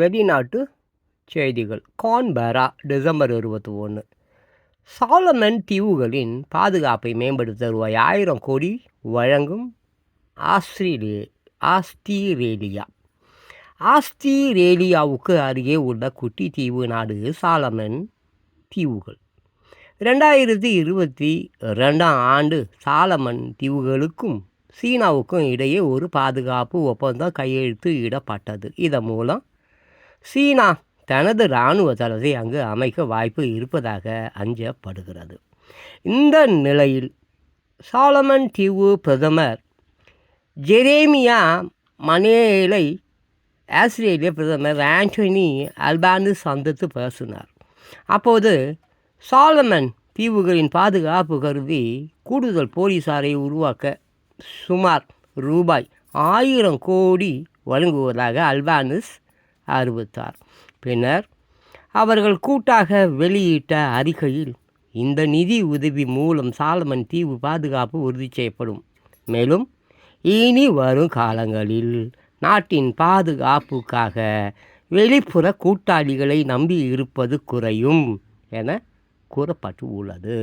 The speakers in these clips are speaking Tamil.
வெளிநாட்டு செய்திகள். கான்பரா டிசம்பர் இருபத்தி ஒன்று சாலமன் தீவுகளின் பாதுகாப்பை மேம்படுத்த ரூபாய் ஆயிரம் கோடி வழங்கும் ஆஸ்திரேலிய ஆஸ்திரேலியா. ஆஸ்திரேலியாவுக்கு அருகே உள்ள குட்டி தீவு நாடு சாலமன் தீவுகள். ரெண்டாயிரத்தி இருபத்தி ரெண்டாம் ஆண்டு சாலமன் தீவுகளுக்கும் சீனாவுக்கும் இடையே ஒரு பாதுகாப்பு ஒப்பந்தம் கையெழுத்து இடப்பட்டது. இதன் மூலம் சீனா தனது இராணுவ தளத்தை அங்கு அமைக்க வாய்ப்பு இருப்பதாக அஞ்சப்படுகிறது. இந்த நிலையில் சாலமன் தீவு பிரதமர் ஜெரேமியா மனேலை ஆஸ்திரேலிய பிரதமர் ஆண்டனி அல்பானு சந்தித்து பேசினார். அப்போது சாலமன் தீவுகளின் பாதுகாப்பு கருதி கூடுதல் போலீசாரை உருவாக்க சுமார் ரூபாய் ஆயிரம் கோடி வழங்குவதாக அல்பானிஸ் அறிவித்தார். பின்னர் அவர்கள் கூட்டாக வெளியிட்ட அறிக்கையில் இந்த நிதி உதவி மூலம் சாலமன் தீவு பாதுகாப்பு உறுதி செய்யப்படும். மேலும் இனி வரும் காலங்களில் நாட்டின் பாதுகாப்புக்காக வெளிப்புற கூட்டாளிகளை நம்பி இருப்பது குறையும் என கூறப்பட்டு உள்ளது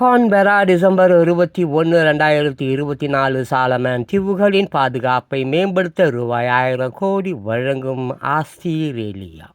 கான்பெரா டிசம்பர் இருபத்தி ஒன்று ரெண்டாயிரத்தி இருபத்தி நாலு சாலமன் தீவுகளின் பாதுகாப்பை மேம்படுத்த ரூபாய் ஆயிரம் கோடி வழங்கும் ஆஸ்திரேலியா.